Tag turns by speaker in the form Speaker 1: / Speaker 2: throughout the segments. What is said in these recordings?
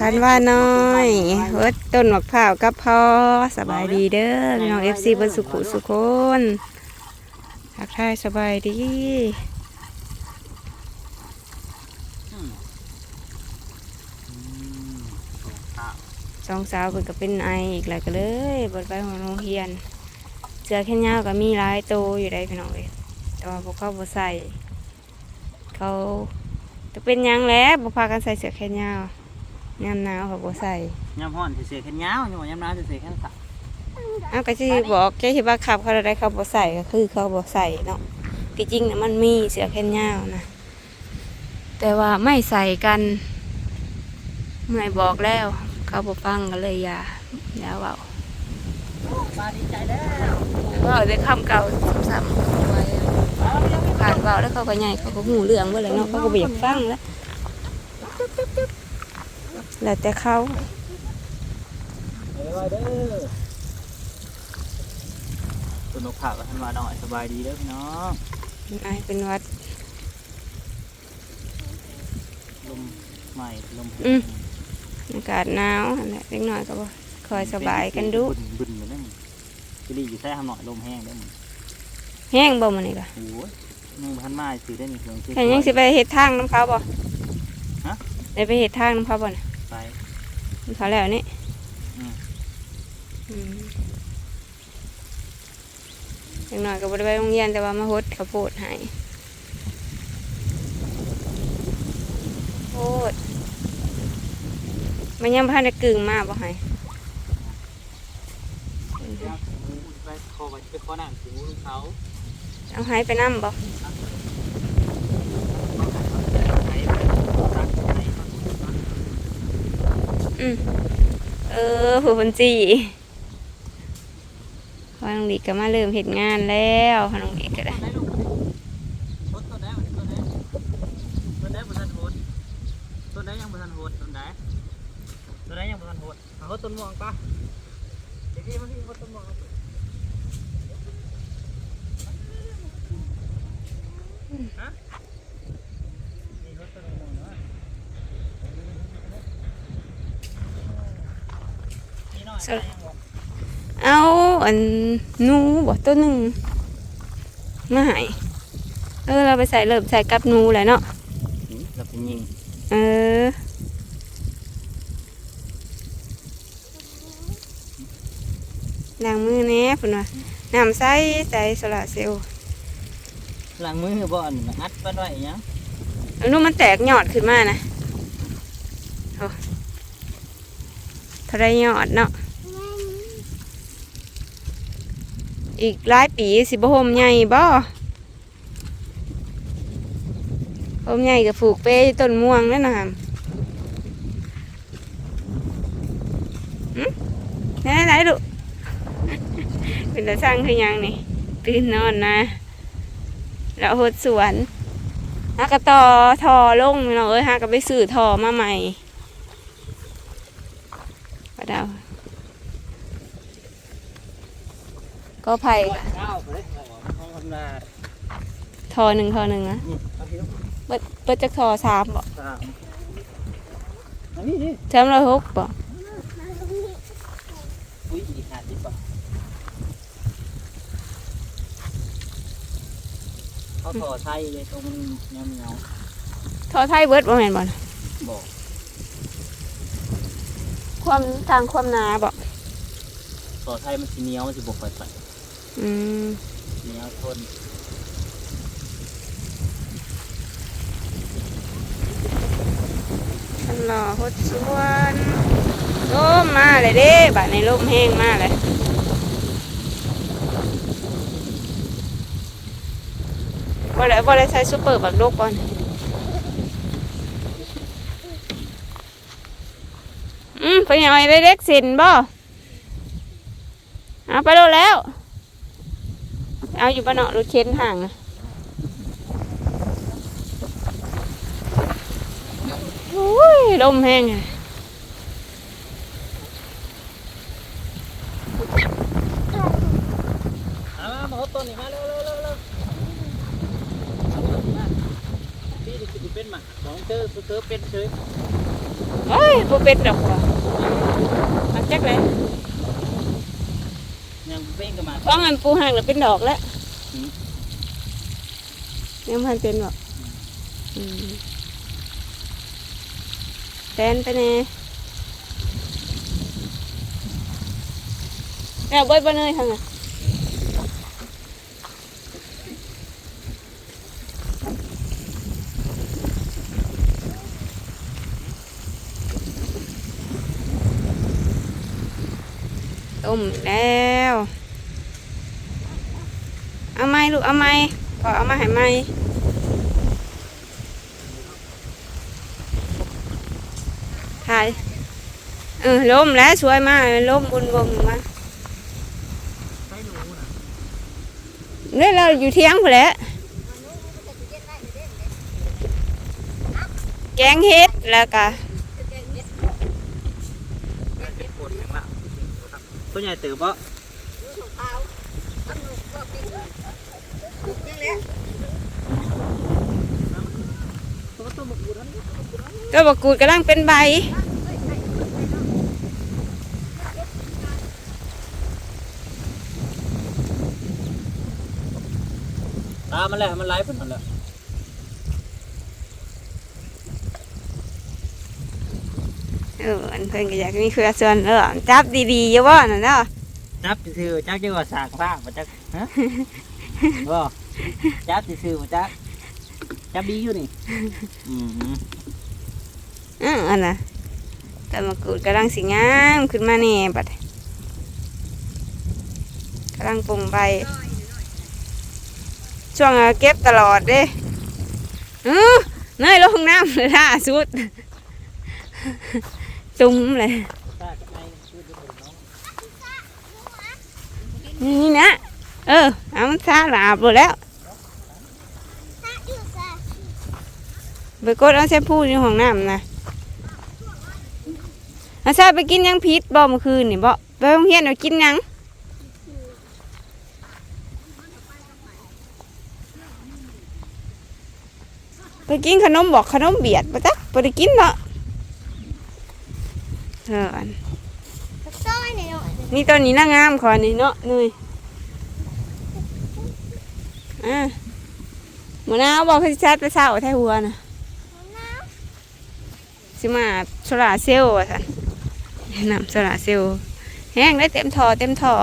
Speaker 1: ทันว่าน้อยเฮ็ดต้นมะพร้าวกับพ่อสบายดีเด้อพี่น้องเอฟซีบนสุขุสุคนทักทายสบายดี
Speaker 2: อืมอืมข้าว
Speaker 1: สองสาวเพิ่นก็เป็นไออีกแล้วก็เลยบดไปของโรงเรียนเสื้อแขนยาวก็มีหลายโตวอยู่ได้พี่น้องเอ้ยแต่ว่าพวกเขาบ่ใส่เขาจะเป็นหยังแล้วบ่พากันใส่เสื้อแขนยาว ยามหนาวเขาบ่ใส่
Speaker 2: ยำห่อนเสียๆแค่ยาวยำยำน้ำเสียๆแค่ขา
Speaker 1: อ้าวก็สิบอกแค่ที่ว่าขับเขาได้เขาบ่ใส่ก็คือเขาบ่ใส่เนาะที่จริงน่ะมันมีเสื้อแขนยาวนะ แต่ว่าไม่ใส่กัน เมื่อยบอกแล้ว เขาบ่ฟังก็เลยอย่าอย่าเว้า
Speaker 2: ปลาดีใจแล้ว
Speaker 1: เว้าแต่คำเก่าซ้ำๆไว้ผ่านเว้าแล้วเขาก็ใหญ่เขาก็หูเรื่องเบ่แล้วเนาะเขาก็บ่อยากฟังแล้ว แล้วแต่เขา
Speaker 2: เอ้ยเด้อตัวนกข่าวกับทันวาหน่อยสบายดีเด้อพี่น้อง
Speaker 1: ไอเป็นหวัด
Speaker 2: ลมใหม่ลม
Speaker 1: อืมอากาศหนาวนั่นแหละเล็กน้อยก็บ่คอยสบายกันดู
Speaker 2: บึนบึนอยู่นั่นจิลี่อยู่ใต้ทำหน่อยลมแห้งได้อมึง
Speaker 1: แห้งบ่มื้อนี้ก็
Speaker 2: โอ้ยมึงพันมาสิได้นี่เพิ่ง
Speaker 1: แค่ยังสิไปเฮ็ดทางน้ำเขาบ่
Speaker 2: ฮะ
Speaker 1: ได้ไปเฮ็ดทางน้ำเขาบ่น่ะ
Speaker 2: ไป
Speaker 1: น้ำเขาแล้วนี่
Speaker 2: อืม
Speaker 1: อืมเล็กน้อยก็บ่ได้ไปโรงเรียนแต่ว่ามาฮดข้าวโพดให้โพดมันยังพันได้กึ่งมาบ่ให้
Speaker 2: ไปคอไปไปคอหนังถึงลูกเขา
Speaker 1: เอาให้ไปนํบ่ อืมเออผู้คนจีพอน้องดีก็มาเริ่มเห็ดงานแล้วพอน้องดีก็ได้
Speaker 2: ต้นไหนต้นไหนต้นไหนบนทันโหดต้นไหนยังบนทันโหดต้นไหนต้นไหนยังบนทันโหดเอาต้นม่วงปะเดี๋ยวพี่มาพี่มาต้นม่วงฮะนี่เขาต้นม่วงเนาะนี่หน่อยอะไรยังบอก
Speaker 1: เอาอันหนูบอกตัวหนึ่งมาใหายเออเราไปใส่เริ่มใส่กับหนูแหละเนาะ
Speaker 2: เราเป็นยิง
Speaker 1: เออล้างมือแหน่พุ่นว่าน้ำใสใส่โซลาร์เซลล์
Speaker 2: หลังมือบ่อนอัดไปไว้ยัง
Speaker 1: แล้วนูนมันแตกยอดขึ้นมานะโอ้เท่าไรยอดเนาะ อีกหลายปีสิบ่โฮมใหญ่บ่โฮมใหญ่กับผูกเป้ต้นม่วงนั่นน่ะหึไหนไหนลูกเป็นตาสร้างคือยังนี่ตื่นนอนนะแล้วหดสวนฮากระต่อทอลงพี่น้องเอ้ยฮากระไปซื้อทอมาใหม่ปะดาว ก็ไผ่
Speaker 2: เก้าไปเลยห้องทำนา
Speaker 1: ทอหนึ่งทอหนึ่งนะ
Speaker 2: นี่เอาที่ลูก
Speaker 1: เปิดเปิดจากทอสามบ่
Speaker 2: สามอันนี้ดิ
Speaker 1: เทอมละหกบ่
Speaker 2: อุ้ยอีกห้าสิบบาทเขาต่อไทยเลยตรงมันเงาเงา
Speaker 1: ทอไทยเบิดบ่แม่นบ่นะ
Speaker 2: ๆบอก
Speaker 1: ความทางความหนาบ่
Speaker 2: ต่อไทยมันสีเหนียวมันสีบกไปใส่
Speaker 1: อืม
Speaker 2: เหนียวทน
Speaker 1: ทันรอหดสวนลมมาเลยเด้บัดในลมแห้งมากเลยบ่ได้บ่ได้ใช้ซุปเปอร์บักโลกบ่อนอืมไปยังไงได้เด็กสินบ่เอาไปโลดแล้ว เอาอยู่บ้านเนาะรถเข็นห่างนะโอ้ยลมแห้งอะ
Speaker 2: เอามามาเอาต้นนี่มาเร็วเร็วเร็วเร็วพี่จะเป็นหมาของเธอเธอเป็นเฉย
Speaker 1: เฮ้ยยบ่เป็นดอกว่ะมาจักเลย
Speaker 2: ยังเป้งกันมา
Speaker 1: เพราะงั้นปูหักแล้วเป็นดอกแล้ว
Speaker 2: อืม
Speaker 1: ยังพันเป็นบ่อืมแตนไปแน่แล้วเบิดบ่เนยทางน่ะต้มแล้ว เอาไหมลูก เอาไหม พอเอามาให้ไหมถ่ายเออล้มแล้วสวยมากล้มบนบงมาเนี่ยเราอยู่เที่ยงพอแล้วแกงเฮ็ดแล้วก็
Speaker 2: เป็นตัวใหญ่ตื่นปะ
Speaker 1: ตัวบกกูดกำลังเป็นใบ
Speaker 2: ตามันแหละมันไล่เพิ่นนั่นแหละ
Speaker 1: เอออันเพิ่นก็อยากมีเครือส่วนเออจับดีๆอย่าว่าน่ะเนาะ
Speaker 2: จับซื่อๆจักจะว่าสากฟางมาจักฮะ บ่ จับซื่อๆมาจักจับดีอยู่นี่ อืม
Speaker 1: อืออันน่ะแต่มะกรูดกำลังสิงามขึ้นมาแน่บัดกำลังปรุงใบช่วงเก็บตลอดเด้เออเนยลงน้ำเลยล่าสุด ตุ้มเลย
Speaker 2: นี่
Speaker 1: นะ เออ เอามันซาหลาบหมดแล้ว ไปกดเอาแชมพูในห้องน้ำนะอาซาไปกินยังพิษบ่เมื่อคืนนี่บ่ไปโรงเรียนเอากินยังไปกินขนมบอกขนมเบียดปะจ๊ะไปได้กินเนาะเอออัน
Speaker 3: นี่
Speaker 1: ตอนนี้น่างามขอนี่เนาะนุยอะหมอน้าบอกให้ชัดไปเศร้าแท้หัวนะ สิมาโซลาเซลล์สันนำโซลาเซลล์แห้งได้เต็มทอเต็มทอ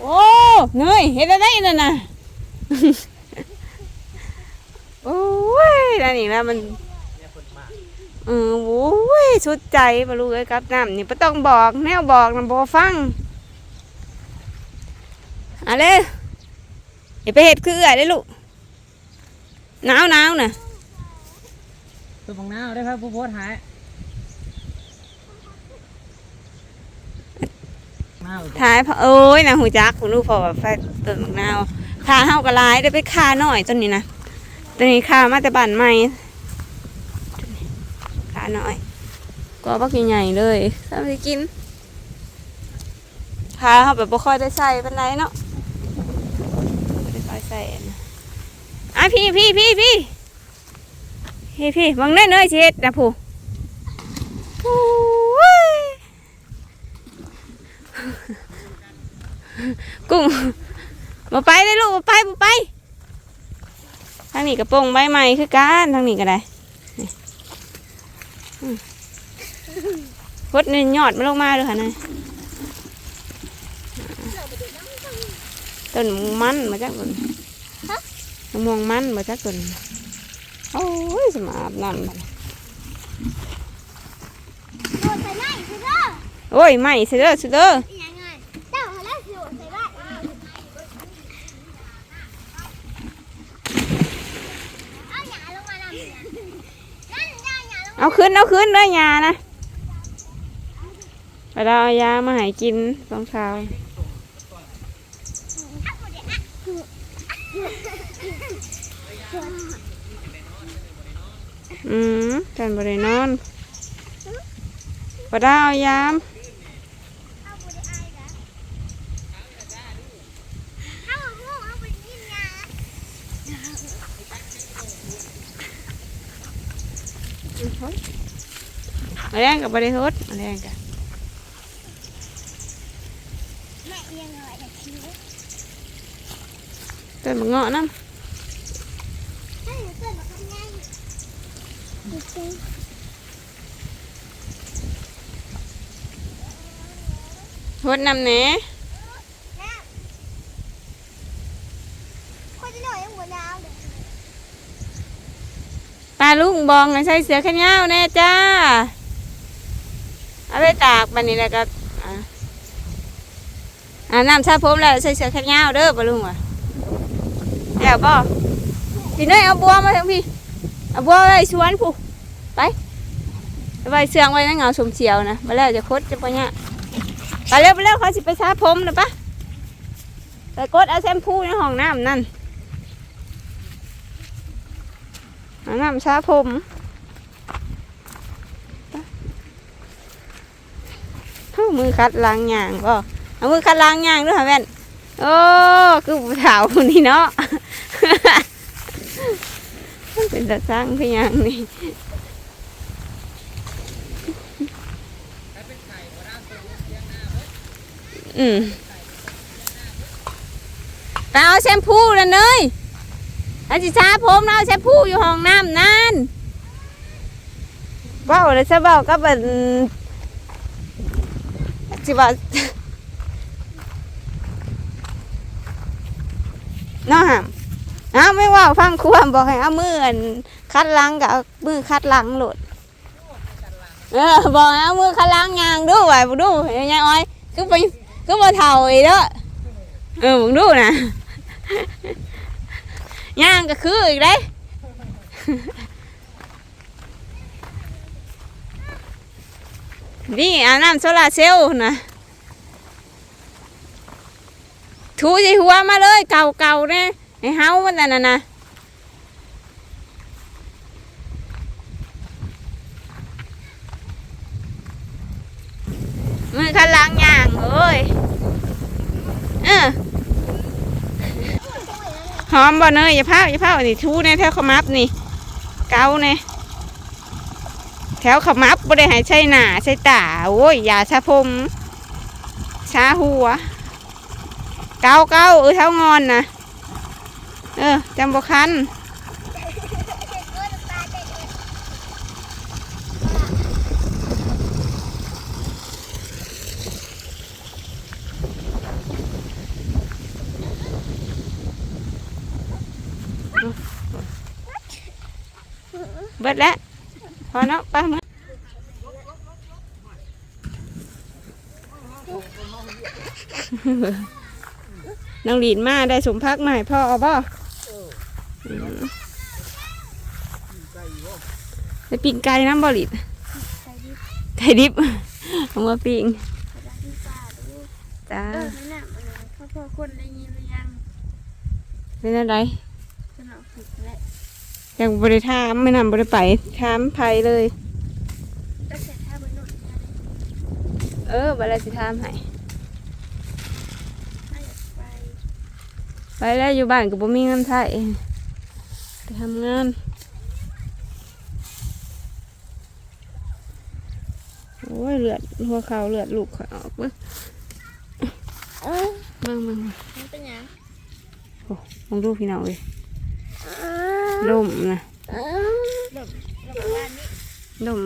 Speaker 1: โอ้เนยเห็นอะไรนั่นน่ะโอ้ยนั่นนี่นะมัน
Speaker 2: เอ
Speaker 1: อโอ้ยสุดใจปะลูกเอ้ยครับน้ำนี่ปต้องบอก แนวบอกนะบฟัง เอะไรอย่าไปเห็ดคือเอื่อยเลยลูกหนาวหนาวน่ะ
Speaker 2: ตัวของน้าได้ครับผู้โพสหายน้า
Speaker 1: ถ่ายพะโอ้ยนะหูจักคุณลูกพอแบบแฟต้นมะนาวขาเฮากระลายได้ไปคาหน่อยต้นนี้นะต้นนี้คามาแต่บ้านใหม่คาหน่อยก็บักใหญ่ๆเลยทำไปกินคาเขาแบบบ่ค่อยได้ใส่เป็นไรเนาะบ่ได้ค่อยใส่นะ อะพี่พี่พี่พี่พี่พี่มองเนยเนยเช็ดนะผู้กุ้งมาไปเลยลูกมาไปมาไป ทางนี้กระโปรงใบใหม่คือกันทางนี้ก็ได้พดนี่ยอดมันลงมาเลยค่ะนายต้นมันมาจากต้น มะม่วงมันมาจากต้นโอ้ยสมาอาบน้ำบัดนี้
Speaker 3: โดนใส่ไม้สิเด้อ
Speaker 1: โอ้ยไม่เสือเสือ
Speaker 3: อีหยังไงเจ้าหาแล้วสิโดนใส่ไม้เอาหยาลงมาลำเนี่ยนั่นได้หยาลง
Speaker 1: เอาขึ้นเอาขึ้นเลยยานะไปเราเอายามาให้กินตอนเช้า อืมจันบริโนนบ่ได้เอายาม
Speaker 3: อะ
Speaker 1: ไรกับบริโภคอะไรกั
Speaker 3: นต้
Speaker 1: นมะเงาะน้ำ
Speaker 3: ดูสิำ
Speaker 1: ฮดน้ำแหน่ปลาลุงบองให้ใส่เสือขนยาวแน่จ้า เอาไปตากบันนี้แล้วก็อ่าน้ำชาผมแล้วใส่เสือขนยาวเด้อปลาลุงว่ะแล้วป่อพี่น้อยเอาบัวมาทั้งพี่ เอาบัวไว้สวนผู้ไปไว้เสื่องไว้ในเงาสมเฉียวนะมาแล้วจะคดจะปเนี่ยไปเร็วไปเร็วเขาสิไปชาผมนะปะไปกดเอาแชมพูในห้องน้ำนั่นเอาน้ำชาผมเอามือคัดล้างยางก็เอามือคัดล้างยางด้วยค่ะแม่นโอ้คือผู้สาวคนนี้เนาะ เป็นตาสร้างพี่ยังนี่อืมไปเอาแชมพูเลยเนยอาจิชาผมเนาะแชมพูอยู่ห้องน้ำนั่นเบ้าเลยซะเบ้าก็เป็นจิว่าเนาะฮะเอ้าไม่ว่าฟังควมบอกให้เอามืออันคัดหลังกับเอามือคัดหลังหลดเออบอกให้เอามือคัดหลังยางดูไหวบ่ดูเห็นยังอ้อยก็ไปก็มาเท่าอีกเด้อเออบ่ดูนะยางก็คืออีกได้นี่อาน้ำโซลาเซลล์นะถูใส่หัวมาเลยเก่าเก่าๆเนี่ย ไอ้เฮามันนั่นน่ะนะมือขันล้างย่างเอ้ยเออหอมบ่เนยอย่าพาอย่าพาอันนี้ทูในแถวขมับนี่ เกาในแถวขมับบ่ได้ให้ใช้หนาใช้ตาโอ้ยอย่าชาผมชาหัว เกาเกาเออเท้างอนนะ ออจำบ่คันเบิดแล้วพอเนาะไป้ามือน้องหลีนมาได้สมพักใหม่พ่อเอาบ่ มไปปิ้งไก่น้ำบ่หลีดไก่ดิบเอามาปิ้งจ้า
Speaker 3: เออไม่น่ามันเลยพ่อพ่อคนได้ยินหรือยัง
Speaker 1: เป็นอะไร
Speaker 3: สนองฝึกและ
Speaker 1: ยังบริถามไม่นำบริไปถามไผเลย
Speaker 3: ก็เสร็จถ้าบนหนุนนะ
Speaker 1: เออบัลสิถามให้
Speaker 3: ถ้าอยากไป
Speaker 1: ไปแล้วอยู่บ้านก็บ่มีเงินไทยไป ทำงานโอ้ยเลือดหัวเขาเลือดลูกเขาออกเบิ่ง
Speaker 3: เออ
Speaker 1: เบิ่งเบิ่ง
Speaker 3: มันเป็นยัง
Speaker 1: มองดูพี่น้องเลย
Speaker 3: เออ
Speaker 1: ลมนะ
Speaker 3: เออแบบแบบว่านี่
Speaker 1: ลม